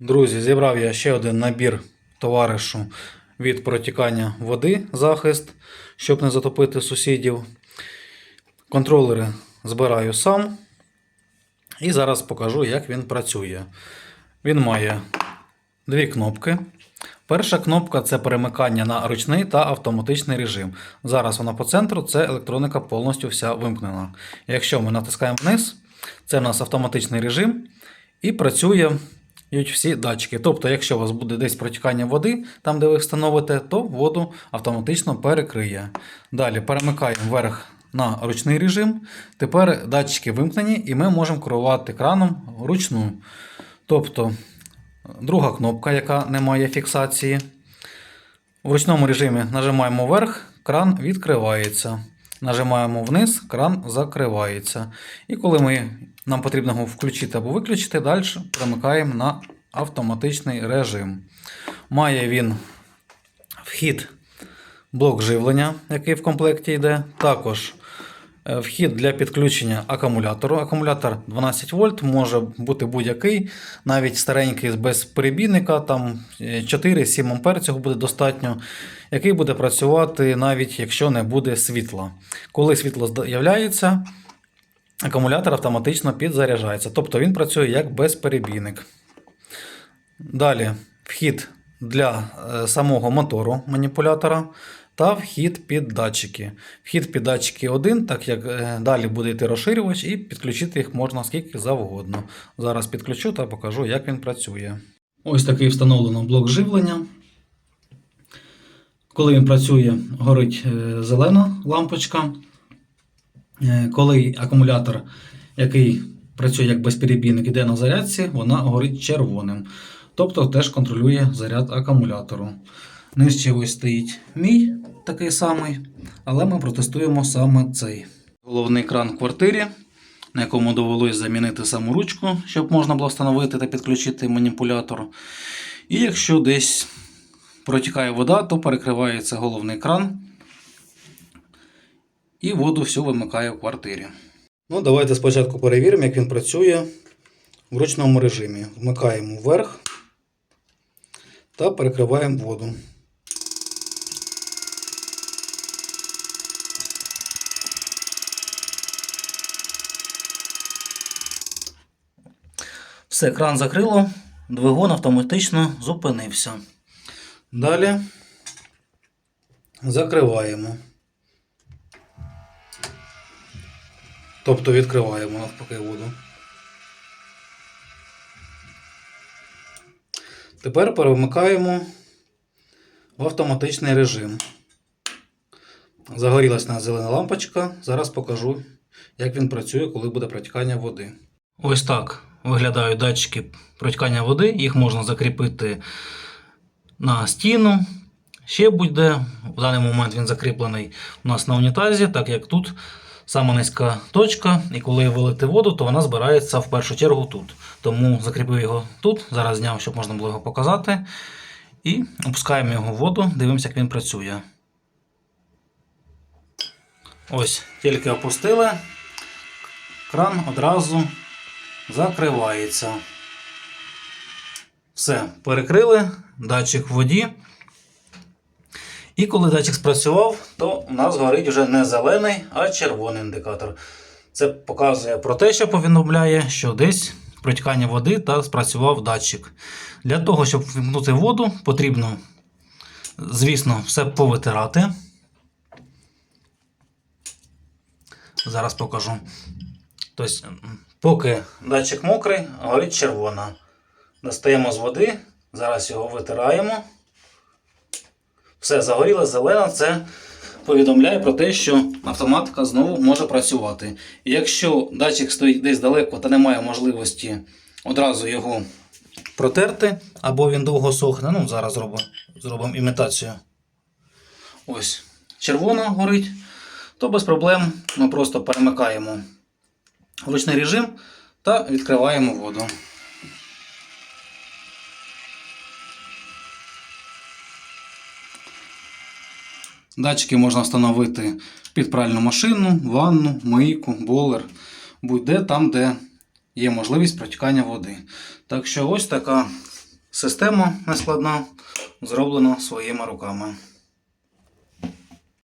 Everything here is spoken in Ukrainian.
Друзі, зібрав я ще один набір товаришу від протікання води захист, щоб не затопити сусідів. Контролери збираю сам. І зараз покажу, як він працює. Він має дві кнопки. Перша кнопка це перемикання на ручний та автоматичний режим. Зараз вона по центру, це електроніка повністю вся вимкнена. Якщо ми натискаємо вниз, це у нас автоматичний режим і працює всі датчики. Тобто, якщо у вас буде десь протікання води, там де ви встановите, то воду автоматично перекриє. Далі перемикаємо вверх на ручний режим. Тепер датчики вимкнені і ми можемо керувати краном вручну. Тобто, друга кнопка, яка не має фіксації. В ручному режимі нажимаємо вверх, кран відкривається. Нажимаємо вниз, кран закривається. І коли ми, нам потрібно його включити або виключити, далі перемикаємо на автоматичний режим. Має він вхід блок живлення, який в комплекті йде. Також е, вхід для підключення акумулятору. Акумулятор 12 вольт може бути будь-який, навіть старенький без перебійника, там е, 4-7 ампер цього буде достатньо, який буде працювати навіть якщо не буде світла. Коли світло з'являється, акумулятор автоматично підзаряджається. Тобто він працює як безперебійник. Далі вхід для е, самого мотору маніпулятора та вхід під датчики. Вхід під датчики один, так як е, далі буде йти розширювач, і підключити їх можна скільки завгодно. Зараз підключу та покажу, як він працює. Ось такий встановлено блок живлення. Коли він працює, горить е, зелена лампочка. Е, Коли акумулятор, який працює як безперебійник, іде на зарядці, вона горить червоним. Тобто теж контролює заряд акумулятору. Нижче ось стоїть мій такий самий, але ми протестуємо саме цей. Головний кран в квартирі, на якому довелось замінити саму ручку, щоб можна було встановити та підключити маніпулятор. І якщо десь протікає вода, то перекривається головний кран і воду всю вимикає в квартирі. Ну, давайте спочатку перевіримо, як він працює в ручному режимі. Вмикаємо вверх та перекриваємо воду. Все, кран закрило, двигун автоматично зупинився. Далі закриваємо. Тобто відкриваємо навпаки воду. Тепер перемикаємо в автоматичний режим. Загорілась на зелена лампочка. Зараз покажу, як він працює, коли буде протікання води. Ось так виглядають датчики протікання води. Їх можна закріпити на стіну. Ще будь-де. В даний момент він закріплений у нас на унітазі, так як тут сама низька точка, і коли вилити воду, то вона збирається в першу чергу тут. Тому закріпив його тут, зараз зняв, щоб можна було його показати. І опускаємо його в воду, дивимося, як він працює. Ось, тільки опустили, кран одразу закривається. Все, перекрили, датчик в воді. І коли датчик спрацював, то у нас горить вже не зелений, а червоний індикатор. Це показує про те, що повідомляє, що десь протікання води та спрацював датчик. Для того, щоб вимкнути воду, потрібно, звісно, все повитирати. Зараз покажу. Тобто, поки датчик мокрий, горить червона. Достаємо з води, зараз його витираємо. Все, загоріла зелена, це повідомляє про те, що автоматика знову може працювати. І якщо датчик стоїть десь далеко та немає можливості одразу його протерти, або він довго сохне, ну зараз зробимо, зробимо імітацію. Ось, червона горить, то без проблем ми просто перемикаємо ручний режим та відкриваємо воду. Датчики можна встановити під пральну машину, ванну, мийку, болер, будь-де там, де є можливість протікання води. Так що ось така Система нескладна, зроблена своїми руками.